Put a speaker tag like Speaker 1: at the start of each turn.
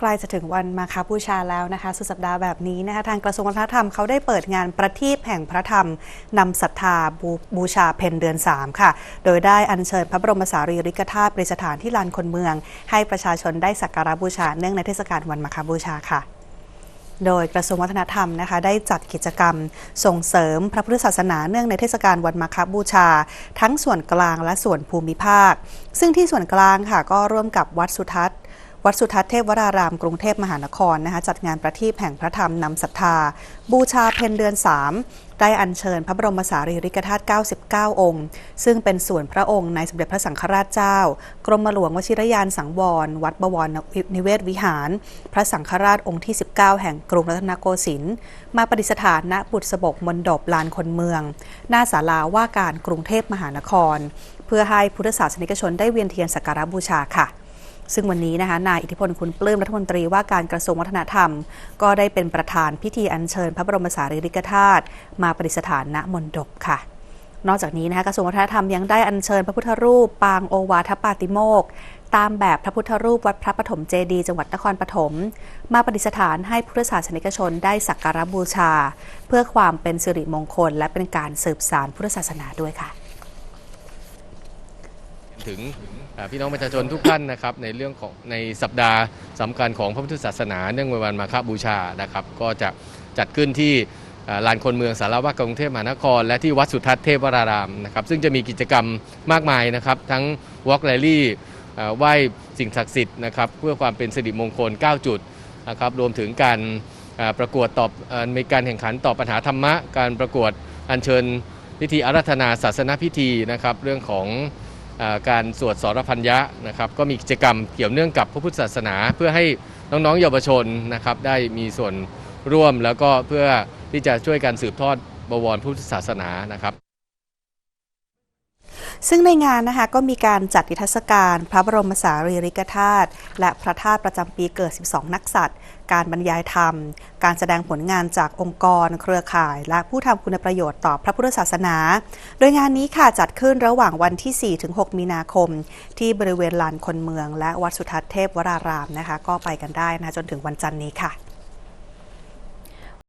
Speaker 1: ใกล้จะถึงวันมาคาบูชาแล้วนะคะสุดสัปดาห์แบบนี้นะคะทางกระทรวงวัฒนธรรมเขาได้เปิดงานประทีปแห่งพระธรรมนำศรัทธาบบูชาเพนเดือน 3 ค่ะ โดยได้อัญเชิญพระบรมสารีริกธาตุประดิษฐานที่ลานคนเมือง ให้ประชาชนได้สักการะบูชาเนื่องในเทศกาลวันมาคาบูชาค่ะโดยกระทรวงวัฒนธรรมนะคะได้จัดกิจกรรมส่งเสริมพระพุทธศาสนาเนื่องในเทศกาลวันมาคบูชา ทั้งส่วนกลางและส่วนภูมิภาค ซึ่งที่ส่วนกลางค่ะก็ร่วมกับวัดสุทัศน์ วัดสุทัศน์เทพวรารามกรุงเทพมหานครนะคะจัดงานประทีปแห่งพระธรรมนำศรัทธา บูชาเพนเดือน 3 ได้อัญเชิญพระบรมสารีริกธาตุ 99 องค์ ซึ่งเป็นส่วนพระองค์ในสมเด็จพระสังฆราชเจ้า กรมหลวงวชิรยานสังวร วัดบวรนิเวศวิหาร พระสังฆราชองค์ที่ 19 แห่งกรุงรัตนโกสินทร์มาประดิษฐานณบุตรสบกมณฑปลานคนเมือง หน้าศาลาว่าการกรุงเทพมหานคร เพื่อให้พุทธศาสนิกชนได้เวียนเทียนสักการะบูชาค่ะ ซึ่งวันนี้นะคะนายอิทธิพลคุณปลื้มรัฐมนตรีว่าการกระทรวงวัฒนธรรม ก็ได้เป็นประธานพิธีอัญเชิญ พระบรมสารีริกธาตุมาประดิษฐานณมณฑปค่ะนอกจากนี้นะคะกระทรวงวัฒนธรรมยังได้อัญเชิญพระพุทธรูป ปางโอวาทปาติโมกข์ตามแบบพระพุทธรูปวัดพระปฐมเจดี จังหวัดนครปฐมมาประดิษฐานให้พุทธศาสนิกชนได้สักการบูชา เพื่อความเป็นสิริมงคล และเป็นการสืบสานพุทธศาสนาด้วยค่ะ
Speaker 2: ถึงพี่น้องประชาชนทุกท่านนะครับในเรื่องของในสัปดาห์สำคัญของพระพุทธศาสนาเนื่องในวันมาฆบูชานะครับ ก็จะจัดขึ้นที่ลานคนเมืองสารวัตรกรุงเทพมหานคร และที่วัดสุทัศน์เทพวรารามนะครับซึ่งจะมีกิจกรรมมากมายนะครับ ทั้ง Walk Rally อ่าไหว้สิ่งศักดิ์สิทธิ์นะครับเพื่อความเป็นสิริมงคล 9 จุดนะครับรวมถึงการประกวดตอบมีการแข่งขันตอบปัญหาธรรมะ การประกวดอัญเชิญพิธีอารัธนาศาสนพิธีนะครับเรื่องของ การสวดสรพัญญะนะครับก็มีกิจกรรมเกี่ยวเนื่องกับพระพุทธศาสนา เพื่อให้น้องๆเยาวชนนะครับได้มีส่วนร่วมแล้วก็เพื่อที่จะช่วยการสืบทอดบวรพุทธศาสนานะครับ
Speaker 1: ซึ่งในงานนะคะก็มีการจัดนิทรรศการพระบรมสารีริกธาตุและพระธาตุประจำปีเกิด 12 นักสัตว์ การบรรยายธรรม การแสดงผลงานจากองค์กร เครือข่าย และผู้ทำคุณประโยชน์ต่อพระพุทธศาสนา โดยงานนี้ค่ะจัดขึ้นระหว่างวันที่ 4-6 มีนาคม ที่บริเวณลานคนเมือง และวัดสุทัศน์เทพวรารามนะคะ ก็ไปกันได้นะจนถึงวันจันทร์นี้ค่ะ